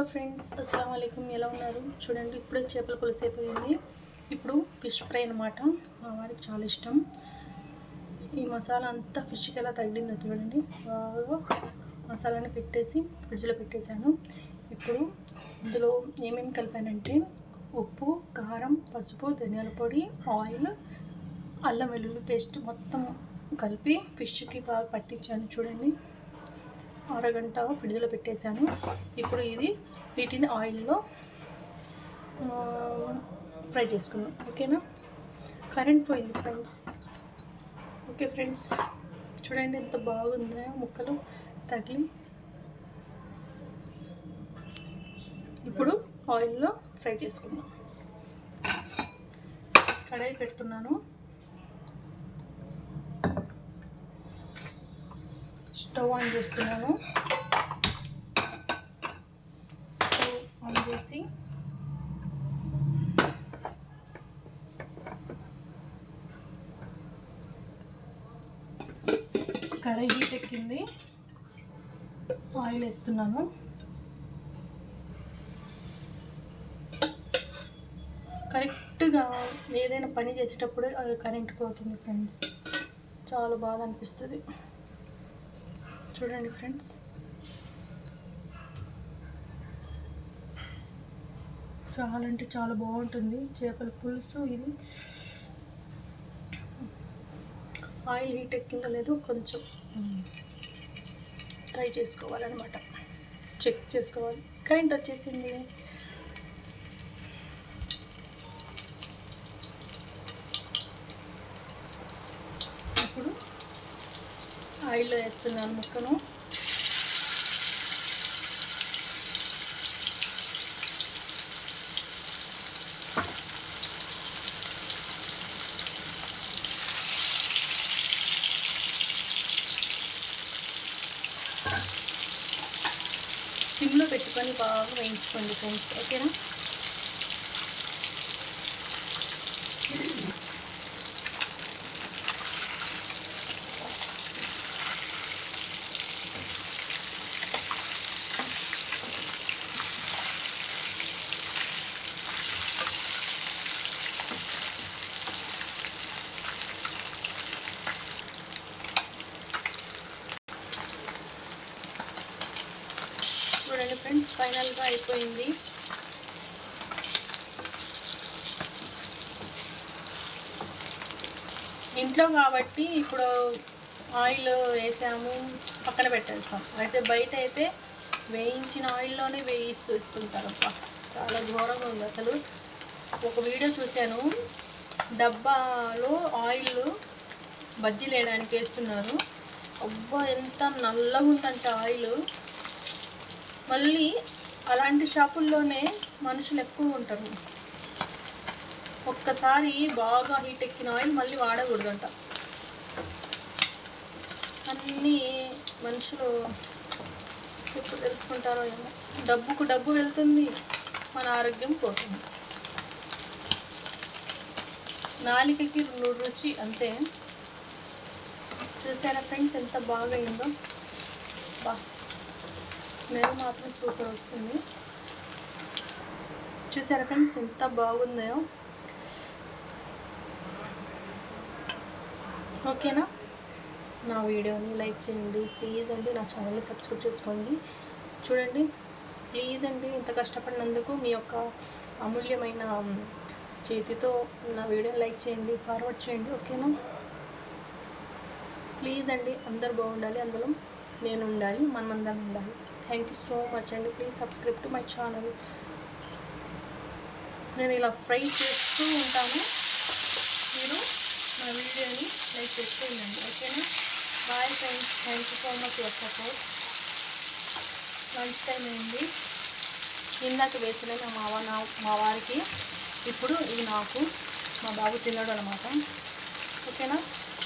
Hello friends అస్సలం అయికం ఎలా ఉన్నారు? చూడండి ఇప్పుడే చేపల పులుసు అయిపోయింది. ఇప్పుడు ఫిష్ ఫ్రై అనమాట మా వారికి చాలా ఇష్టం. ఈ మసాలా అంతా ఫిష్కి ఎలా తగిలిందో చూడండి. బాగా మసాలాని పెట్టేసి ఫ్రిడ్జ్లో పెట్టేశాను. ఇప్పుడు ఇందులో ఏమేమి కలిపానంటే ఉప్పు కారం పసుపు ధనియాల పొడి ఆయిల్ అల్లం వెల్లుల్లి పేస్ట్ మొత్తం కలిపి ఫిష్కి బాగా పట్టించాను. చూడండి. అరగంట ఫ్రిడ్జ్లో పెట్టేశాను. ఇప్పుడు ఇది వీటిని ఆయిల్లో ఫ్రై చేసుకున్నాం ఓకేనా? కరెంట్ పోయింది ఫ్రెండ్స్. Okay friends. చూడండి ఎంత బాగుందో ముక్కలు తగిలి. ఇప్పుడు ఆయిల్లో ఫ్రై చేసుకుందాం. కడాయి పెడుతున్నాను. స్టవ్ ఆన్ చేస్తున్నాను. స్టవ్ ఆన్ చేసి కడాయి హీట్ ఎక్కింది. ఆయిల్ వేస్తున్నాను. కరెక్ట్గా ఏదైనా పని చేసేటప్పుడు అది కరెంట్ పోతుంది ఫ్రెండ్స్. చాలా బాగా అనిపిస్తుంది. చూడండి ఫ్రెండ్స్. చాలా అంటే చాలా బాగుంటుంది. చేపల పులుసు ఇది. ఆయిల్ హీట్ ఎక్కిందో లేదో కొంచెం ట్రై చేసుకోవాలన్నమాట. చెక్ చేసుకోవాలి. కరెంట్ వచ్చేసింది. ఆయిల్లో వేస్తున్నాను ముక్కను. సిమ్లో పెట్టుకొని బాగా వేయించుకోండి ఫ్రెండ్స్. ఓకేనా? చూడండి ఫ్రెండ్స్ ఫైనల్గా అయిపోయింది. ఇంట్లో కాబట్టి ఇప్పుడు ఆయిల్ వేసాము పక్కన పెట్టేస్తాం. అయితే బయట అయితే వేయించిన ఆయిల్లోనే వేయిస్తూ ఇస్తుంటారు చాలా ఘోరంగా ఉంది అసలు. ఒక వీడియో చూశాను. డబ్బాలో ఆయిల్ బజ్జీలు వేయడానికి వేస్తున్నారు. అబ్బా ఎంత నల్లగా ఉందంటే ఆయిల్. మళ్ళీ అలాంటి షాపుల్లోనే మనుషులు ఎక్కువ ఉంటారు. ఒక్కసారి బాగా హీట్ ఎక్కిన ఆయిల్ మళ్ళీ వాడకూడదంట. అన్నీ మనుషులు ఎప్పుడు తెలుసుకుంటారో ఏమో. డబ్బుకు డబ్బు వెళ్తుంది మన ఆరోగ్యం పోతుంది. నాలికకి రుచి అంతే. చూసారా ఫ్రెండ్స్ ఎంత బాగా అయిందో బా. స్మెల్ మాత్రం సూపర్ వస్తుంది. చూసారా ఫ్రెండ్స్ ఎంత బాగుందో? ఓకేనా? నా వీడియోని లైక్ చేయండి. ప్లీజ్ అండి నా ఛానల్ని సబ్స్క్రైబ్ చేసుకోండి. చూడండి ప్లీజ్ అండి ఇంత కష్టపడినందుకు మీ యొక్క అమూల్యమైన చేతితో నా వీడియోని లైక్ చేయండి ఫార్వర్డ్ చేయండి ఓకేనా? ప్లీజ్ అండి అందరు బాగుండాలి అందులో నేను ఉండాలి మనమందరం ఉండాలి. థ్యాంక్ యూ సో మచ్ అండి please subscribe to my channel నేను ఇలా ఫ్రై చేస్తూ ఉంటాను. మీరు నా వీడియోని లైక్ చేస్తూ ఉండండి. ఓకేనా? Bye friends thank you so much your support lunch time అయింది. ఇందాక వేసిన మా మావ నా మా వారికి. ఇప్పుడు ఇది నాకు మా బాబు తిన్నాడు అనమాట ఓకేనా?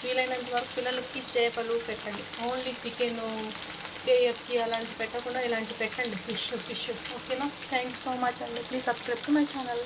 వీలైనంత వరకు పిల్లలకి చేపలు పెట్టండి. ఓన్లీ చికెన్ కేఎఫ్సి అలాంటి పెట్టకుండా ఇలాంటి పెట్టండి. ఫిష్ ఫిష్ ఓకేనా థ్యాంక్ యూ సో మచ్ అండి please subscribe to my channel